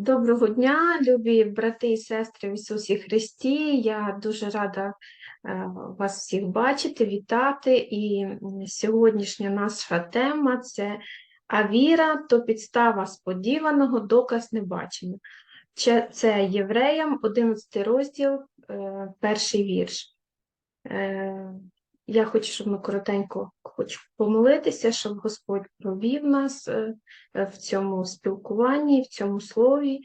Доброго дня, любі брати і сестри в Ісусі Христі. Я дуже рада е, вас всіх бачити, вітати. І сьогоднішня наша тема це а віра то підстава сподіваного, доказ небачення. Це- Євреям, 11 розділ, е, перший вірш. Я хочу, щоб ми коротенько хочу помолитися, щоб Господь провів нас е, в цьому спілкуванні, в цьому слові.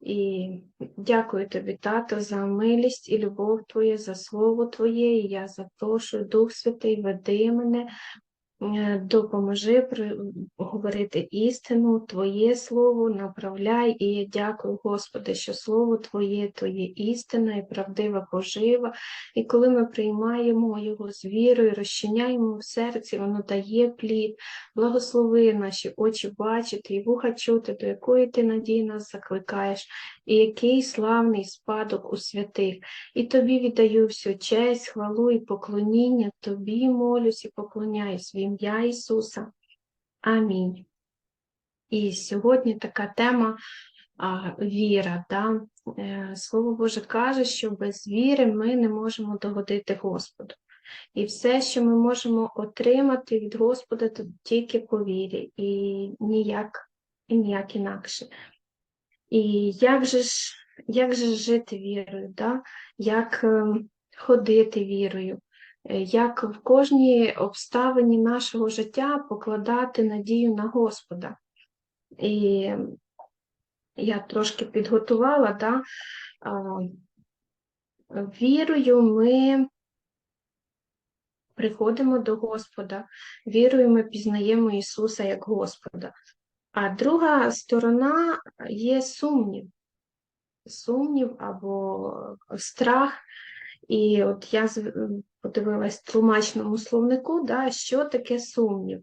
І дякую тобі, тато, за милість і любов Твоє, за слово Твоє. І я запрошую, Дух Святий, веди мене, допоможи говорити істину, Твоє слово, направляй. І дякую, Господи, що слово Твоє, Твоє істина і правдива пожива. І коли ми приймаємо його з вірою, розчиняємо в серці, воно дає плід. Благослови наші очі бачити і вуха чути, до якої ти надії нас закликаєш, і який славний спадок у святих. І тобі віддаю всю честь, хвалу і поклоніння, тобі молюсь і поклоняюсь ім'я Ісуса. Амінь. І сьогодні така тема а, віра. Да? Е, Слово Боже каже, що без віри ми не можемо догодити Господу. І все, що ми можемо отримати від Господа, то тільки по вірі, і ніяк, і ніяк інакше. І як же ж, як же жити вірою, да? як ем, ходити вірою, як в кожній обставині нашого життя покладати надію на Господа. І я трошки підготувала, да? вірою ми приходимо до Господа, вірою ми пізнаємо Ісуса як Господа. А друга сторона є сумнів, сумнів або страх. І от я подивилась в тлумачному словнику, да, що таке сумнів?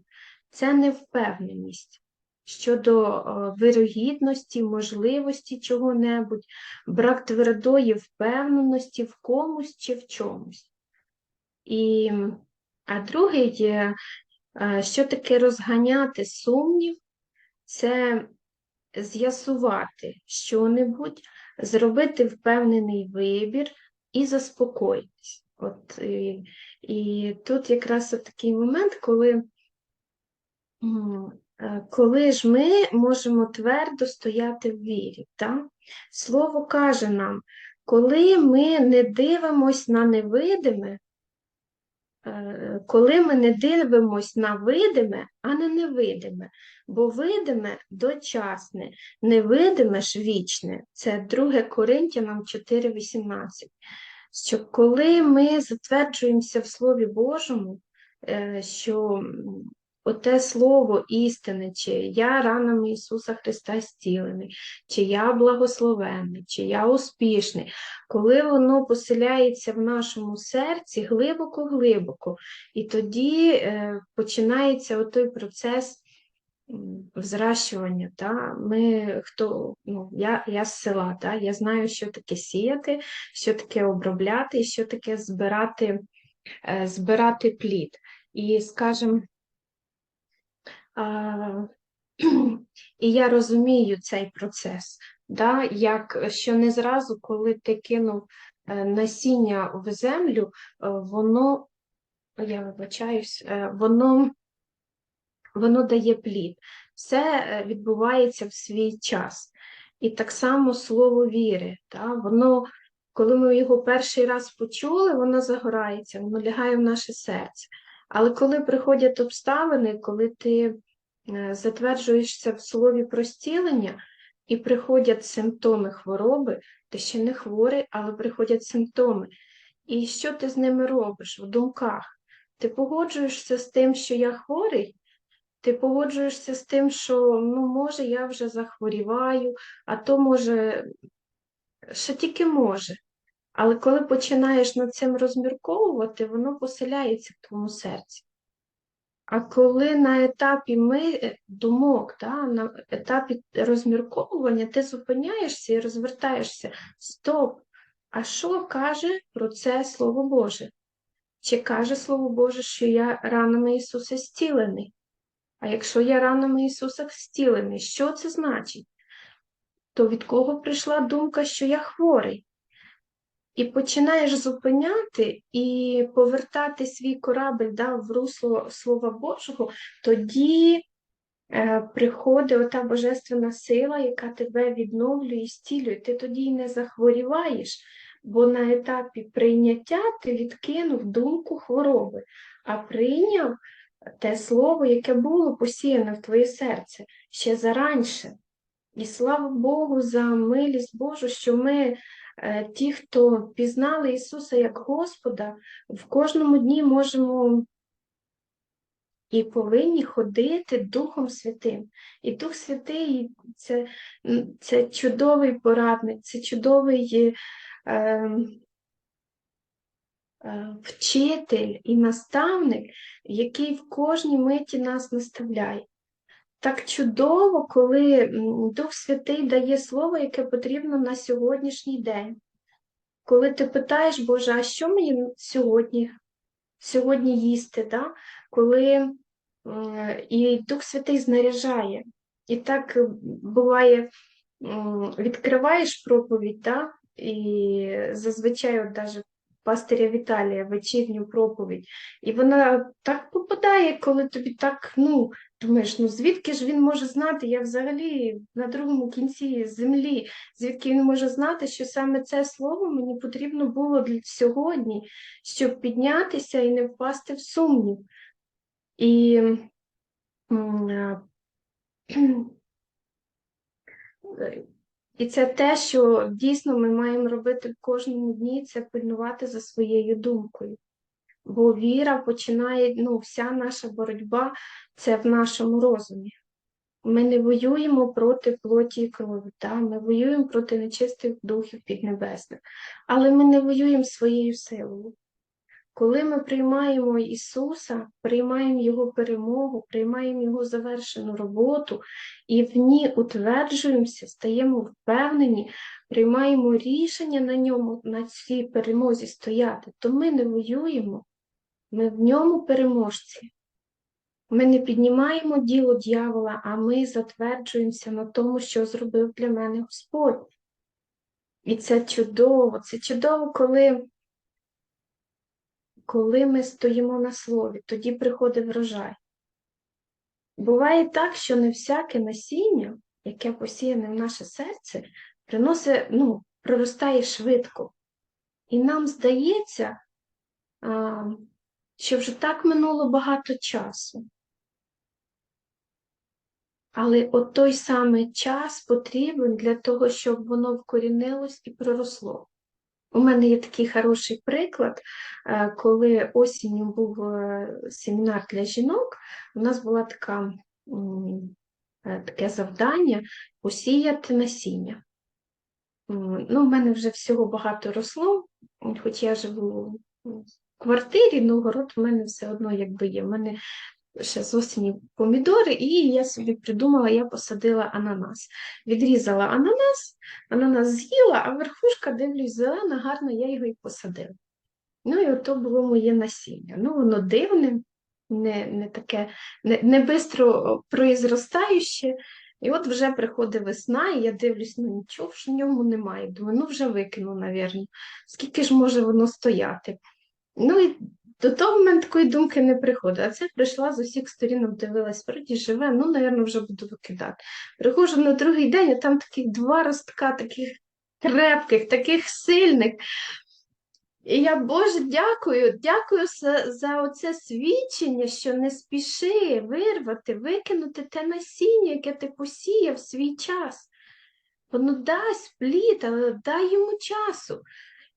Це невпевненість щодо е, вирогідності, можливості чого-небудь, брак твердої впевненості в комусь чи в чомусь. І, а є, е, що таке розганяти сумнів, це з'ясувати що-небудь, зробити впевнений вибір і заспокоїтись. От, і, і тут якраз от такий момент, коли, е, коли ж ми можемо твердо стояти в вірі. Так? Слово каже нам, коли ми не дивимось на невидиме, е, коли ми не дивимось на видиме, а не невидиме, бо видиме дочасне, невидиме ж вічне. Це 2 Коринтянам 4,18. Що коли ми затверджуємося в Слові Божому, е, що оте слово істини, чи я ранами Ісуса Христа зцілений, чи я благословенний, чи я успішний, коли воно поселяється в нашому серці глибоко-глибоко, і тоді е, починається отой процес взращування. Та? Ми, хто, ну, я, я з села, та? я знаю, що таке сіяти, що таке обробляти, і що таке збирати, збирати плід. І, скажімо, і я розумію цей процес, да? як що не зразу, коли ти кинув е, насіння в землю, е, воно, я вибачаюсь, е, воно, воно дає плід. Все е, відбувається в свій час. І так само слово віри, да? воно, коли ми його перший раз почули, воно загорається, воно лягає в наше серце. Але коли приходять обставини, коли ти е, затверджуєшся в слові про зцілення, і приходять симптоми хвороби, ти ще не хворий, але приходять симптоми. І що ти з ними робиш в думках? Ти погоджуєшся з тим, що я хворий? Ти погоджуєшся з тим, що ну, може я вже захворіваю, а то може, що тільки може. Але коли починаєш над цим розмірковувати, воно поселяється в твоєму серці. А коли на етапі ми, е, думок, да, на етапі розмірковування ти зупиняєшся і розвертаєшся, стоп, а що каже про це Слово Боже? Чи каже Слово Боже, що я ранами Ісуса зцілений? А якщо я ранами Ісуса зцілений, що це значить? то від кого прийшла думка, що я хворий? І починаєш зупиняти і повертати свій корабель да, в русло Слова Божого, тоді е, приходить ота божественна сила, яка тебе відновлює і стілює. Ти тоді й не захворіваєш, бо на етапі прийняття ти відкинув думку хвороби, а прийняв те слово, яке було посіяне в твоє серце ще заранше. І слава Богу, за милість Божу, що ми, е, ті, хто пізнали Ісуса як Господа, в кожному дні можемо і повинні ходити Духом Святим. І Дух Святий це, це чудовий порадник, це чудовий е, е, вчитель і наставник, який в кожній миті нас наставляє. Так чудово, коли Дух Святий дає слово, яке потрібно на сьогоднішній день. Коли ти питаєш, Боже, а що мені сьогодні сьогодні їсти? Да? Коли і Дух Святий знаряжає. І так буває, відкриваєш проповідь, да? і зазвичай от даже пастиря Віталія вечірню проповідь, і вона так попадає, коли тобі так, ну, думаєш, ну звідки ж він може знати? Я взагалі на другому кінці землі, звідки він може знати, що саме це слово мені потрібно було для сьогодні, щоб піднятися і не впасти в сумнів. І і це те, що дійсно ми маємо робити в кожному дні, це пильнувати за своєю думкою. Бо віра починає, ну, вся наша боротьба це в нашому розумі. Ми не воюємо проти плоті і крові, та? ми воюємо проти нечистих духів піднебесних, але ми не воюємо своєю силою. Коли ми приймаємо Ісуса, приймаємо Його перемогу, приймаємо Його завершену роботу і в ній утверджуємося, стаємо впевнені, приймаємо рішення на ньому, на цій перемозі стояти, то ми не воюємо, ми в ньому переможці. Ми не піднімаємо діло дьявола, а ми затверджуємося на тому, що зробив для мене Господь. І це чудово, це чудово, коли коли ми стоїмо на слові, тоді приходить врожай. Буває так, що не всяке насіння, яке посіяне в наше серце, приносить, ну, проростає швидко. І нам здається, що вже так минуло багато часу. Але от той самий час потрібен для того, щоб воно вкорінилось і проросло. У мене є такий хороший приклад, е, коли осінню був е, семінар для жінок, у нас була така, е, таке завдання посіяти насіння. Ну, У мене вже всього багато росло, хоч я живу в квартирі, але город у мене все одно якби є. У мене ще з осені помідори, і я собі придумала, я посадила ананас. Відрізала ананас, ананас з'їла, а верхушка, дивлюсь, зелена, гарно, я його і посадила. Ну і ото було моє насіння. Ну, воно дивне, не не таке, не, не бистро произростаюче. І от вже приходить весна, і я дивлюсь, ну нічого ж в ньому немає. Думаю, ну вже викину, навірно. Скільки ж може воно стояти? Ну і до того в мене такої думки не приходить, а це прийшла з усіх сторін, обдивилась, вроді живе, ну, напевно, вже буду викидати. Приходжу на другий день, а там таких два ростка, таких крепких, таких сильних. І я, Боже, дякую, дякую за за оце свідчення, що не спіши вирвати, викинути те насіння, яке ти посіяв свій час. Воно дасть плід, але дай йому часу.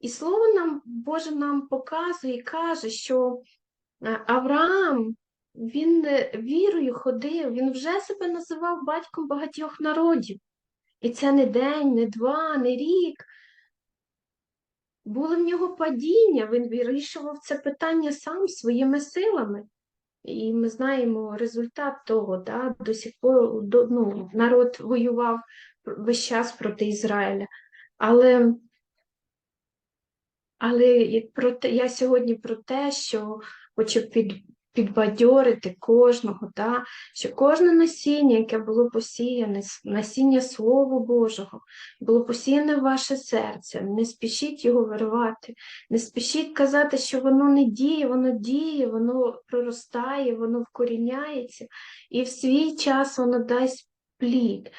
І слово нам Боже нам показує і каже, що е, Авраам, він е, вірою ходив, він вже себе називав батьком багатьох народів. І це не день, не два, не рік. Були в нього падіння, він вирішував це питання сам своїми силами. І ми знаємо результат того, да, до сих пор ну, народ воював весь час проти Ізраїля. Але але про те, я сьогодні про те, що хочу під, підбадьорити кожного, да? що кожне насіння, яке було посіяне, насіння Слова Божого, було посіяне в ваше серце. Не спішіть його вирвати, не спішіть казати, що воно не діє, воно діє, воно проростає, воно вкоріняється, і в свій час воно дасть плід.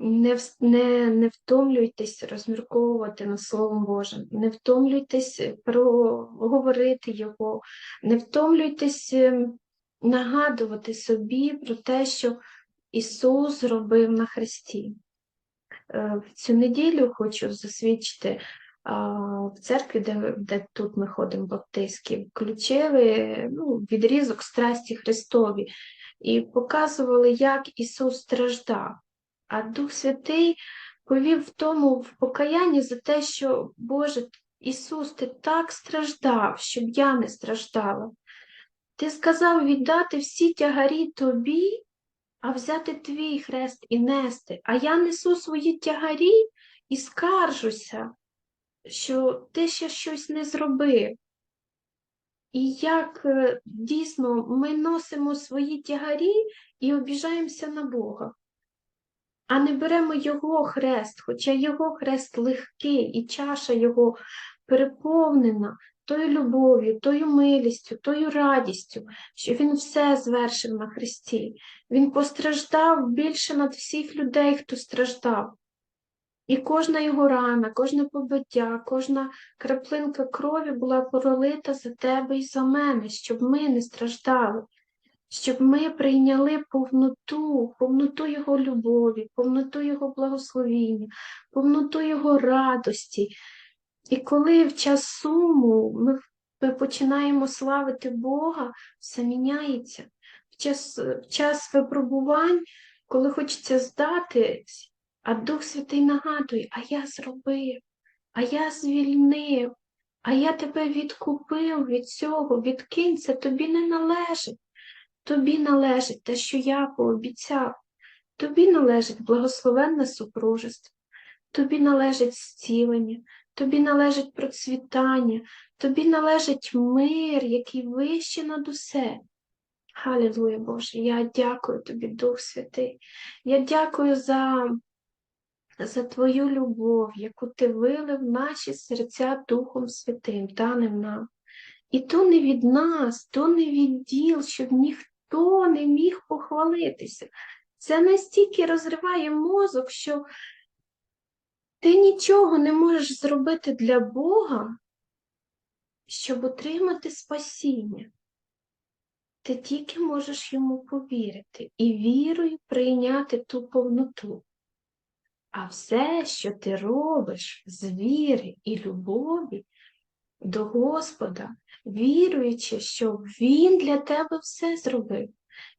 Не не, не втомлюйтесь розмірковувати над Словом Божим, не втомлюйтесь проговорити Його, не втомлюйтесь ем, нагадувати собі про те, що Ісус зробив на Христі. Е, в цю неділю хочу засвідчити в церкві, де де тут ми ходимо баптистські, включили ну, відрізок страсті Христові і показували, як Ісус страждав. А Дух Святий повів в тому в покаянні за те, що, Боже, Ісус, Ти так страждав, щоб я не страждала. Ти сказав віддати всі тягарі тобі, а взяти твій хрест і нести. А я несу свої тягарі і скаржуся, що ти ще щось не зробив. І як е, дійсно ми носимо свої тягарі і обіжаємося на Бога а не беремо його хрест, хоча його хрест легкий, і чаша його переповнена тою любов'ю, тою милістю, тою радістю, що він все звершив на Христі. Він постраждав більше над всіх людей, хто страждав. І кожна його рана, кожне побиття, кожна краплинка крові була пролита за тебе і за мене, щоб ми не страждали щоб ми прийняли повноту, повноту Його любові, повноту Його благословіння, повноту Його радості. І коли в час суму ми, ми починаємо славити Бога, все міняється. В час, в час випробувань, коли хочеться здатись, а Дух Святий нагадує, а я зробив, а я звільнив, а я тебе відкупив від цього, відкинь, це тобі не належить. Тобі належить те, що я пообіцяв, тобі належить благословенне супружество, тобі належить зцілення, тобі належить процвітання, тобі належить мир, який вище над усе. Халілуя Боже, я дякую тобі, Дух Святий. Я дякую за за Твою любов, яку ти вилив наші серця Духом Святим, даним нам. І то не від нас, то не від діл, щоб ніхто ніхто не міг похвалитися. Це настільки розриває мозок, що ти нічого не можеш зробити для Бога, щоб отримати спасіння. Ти тільки можеш йому повірити і вірою прийняти ту повноту. А все, що ти робиш з віри і любові до Господа, віруючи, що Він для тебе все зробив.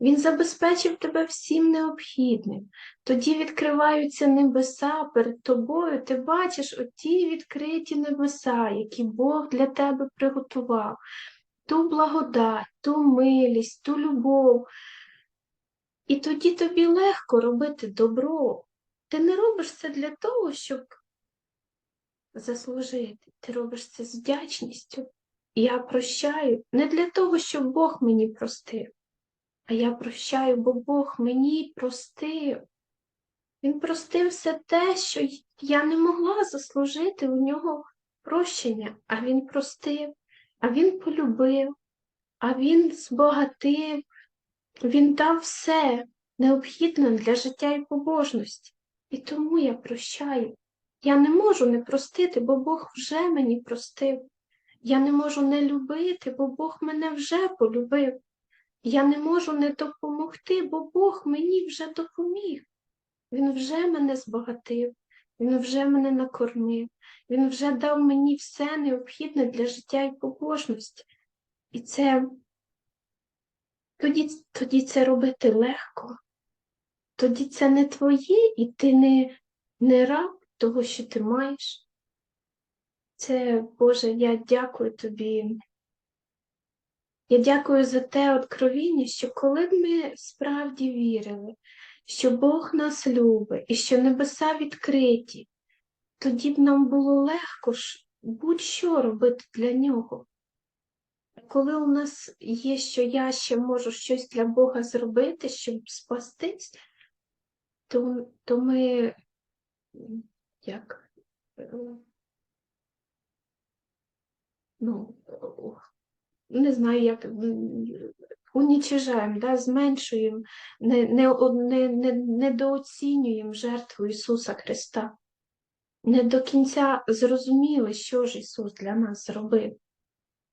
Він забезпечив тебе всім необхідним. Тоді відкриваються небеса перед тобою, ти бачиш оті відкриті небеса, які Бог для тебе приготував, ту благодать, ту милість, ту любов. І тоді тобі легко робити добро. Ти не робиш це для того, щоб заслужити. Ти робиш це з вдячністю. Я прощаю не для того, щоб Бог мені простив, а я прощаю, бо Бог мені простив. Він простив все те, що я не могла заслужити у нього прощення, а Він простив, а Він полюбив, а Він збагатив, Він дав все необхідне для життя і побожності. І тому я прощаю. Я не можу не простити, бо Бог вже мені простив. Я не можу не любити, бо Бог мене вже полюбив. Я не можу не допомогти, бо Бог мені вже допоміг. Він вже мене збагатив, Він вже мене накормив, Він вже дав мені все необхідне для життя і побожності. І це тоді, тоді це робити легко. Тоді це не твоє, і ти не, не раб того, що ти маєш. Це, Боже, я дякую тобі. Я дякую за те откровіння, що коли б ми справді вірили, що Бог нас любить і що небеса відкриті, тоді б нам було легко будь-що робити для нього. коли у нас є, що я ще можу щось для Бога зробити, щоб спастись, то, то ми як ну, не знаю, як унічижаємо, да, зменшуємо, не, не, не, не, недооцінюємо жертву Ісуса Христа. Не до кінця зрозуміли, що ж Ісус для нас зробив,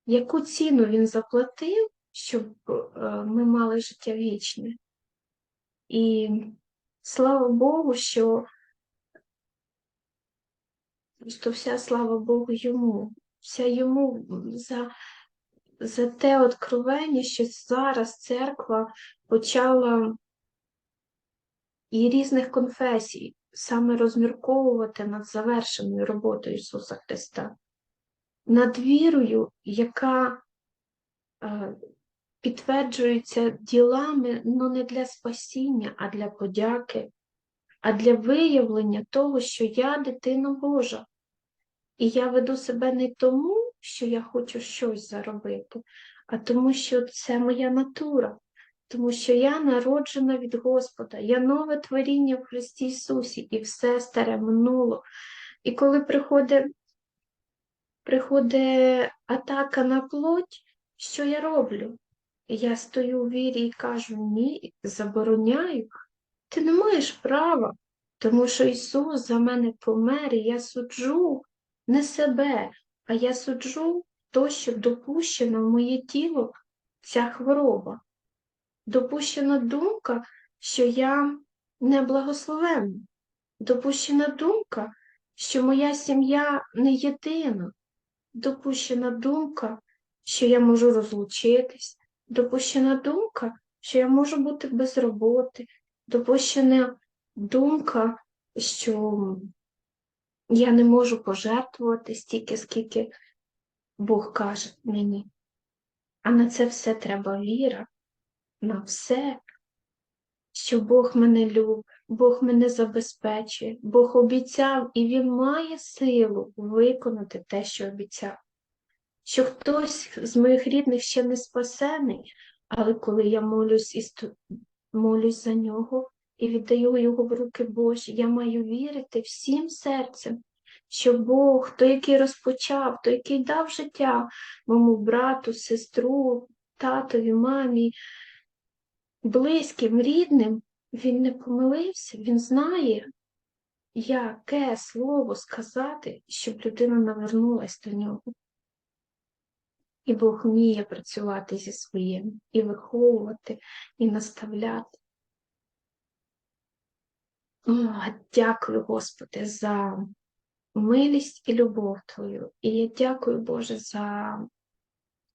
яку ціну Він заплатив, щоб е, ми мали життя вічне. І слава Богу, що просто вся слава Богу йому, вся йому за, за те откровення, що зараз церква почала і різних конфесій саме розмірковувати над завершеною роботою Ісуса Христа, над вірою, яка е, підтверджується ділами, ну не для спасіння, а для подяки, а для виявлення того, що я дитина Божа. І я веду себе не тому, що я хочу щось заробити, а тому, що це моя натура, тому що я народжена від Господа, я нове творіння в Христі Ісусі, і все старе минуло. І коли приходить, приходить атака на плоть, що я роблю? Я стою у вірі і кажу, ні, забороняю. Ти не маєш права, тому що Ісус за мене помер, і я суджу не себе, а я суджу то, що допущена в моє тіло ця хвороба. Допущена думка, що я неблагословенна. Допущена думка, що моя сім'я не єдина. Допущена думка, що я можу розлучитись. Допущена думка, що я можу бути без роботи. Допущена думка, що я не можу пожертвувати стільки, скільки Бог каже мені. А на це все треба віра, на все, що Бог мене любить, Бог мене забезпечує, Бог обіцяв, і Він має силу виконати те, що обіцяв. Що хтось з моїх рідних ще не спасений, але коли я молюсь і молюсь за нього і віддаю його в руки Божі, я маю вірити всім серцем, що Бог, той, який розпочав, той, який дав життя моєму брату, сестру, татові, мамі, близьким, рідним, він не помилився, він знає, яке слово сказати, щоб людина навернулась до нього. І Бог вміє працювати зі своїм, і виховувати, і наставляти. Дякую, Господи, за милість і любов Твою. І я дякую, Боже, за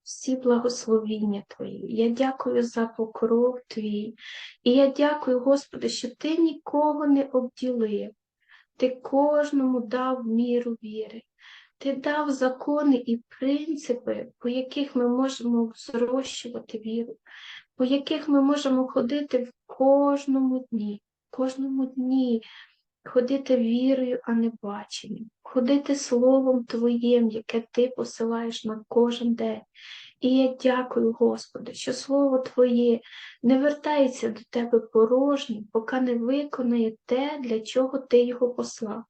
всі благословіння Твої. Я дякую за покров Твій. І я дякую, Господи, що Ти нікого не обділив. Ти кожному дав міру віри. Ти дав закони і принципи, по яких ми можемо зрощувати віру, по яких ми можемо ходити в кожному дні, кожному дні ходити вірою, а не баченням, ходити Словом Твоїм, яке Ти посилаєш на кожен день. І я дякую, Господи, що Слово Твоє не вертається до Тебе порожнім, поки не виконає те, для чого Ти його послав.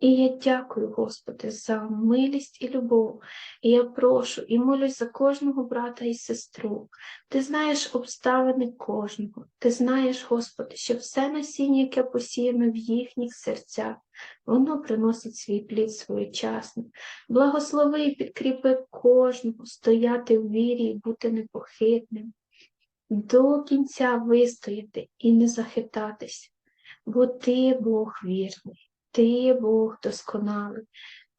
І я дякую, Господи, за милість і любов. І я прошу і молюсь за кожного брата і сестру. Ти знаєш обставини кожного. Ти знаєш, Господи, що все насіння, яке посіяно в їхніх серцях, воно приносить свій плід своєчасно. Благослови і підкріпи кожного стояти в вірі і бути непохитним, до кінця вистояти і не захитатись, бо ти Бог вірний. Ти Бог досконалий,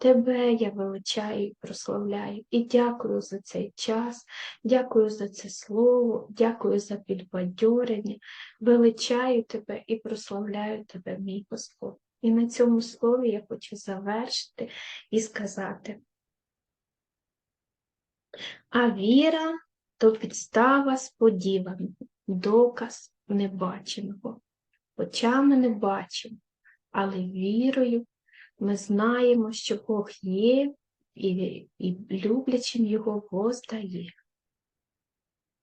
Тебе я величаю і прославляю. І дякую за цей час, дякую за це слово, дякую за підбадьорення, величаю тебе і прославляю тебе, мій Господь. І на цьому слові я хочу завершити і сказати. А віра то підстава сподіваного, доказ небаченого. Очами не бачимо, але вірою ми знаємо, що Бог є і, і люблячим його воздає.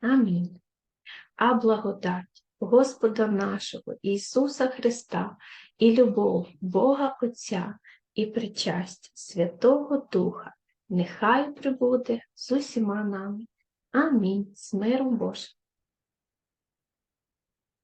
Амінь. А благодать Господа нашого Ісуса Христа і любов Бога Отця і причасть Святого Духа нехай прибуде з усіма нами. Амінь. З миром Божим.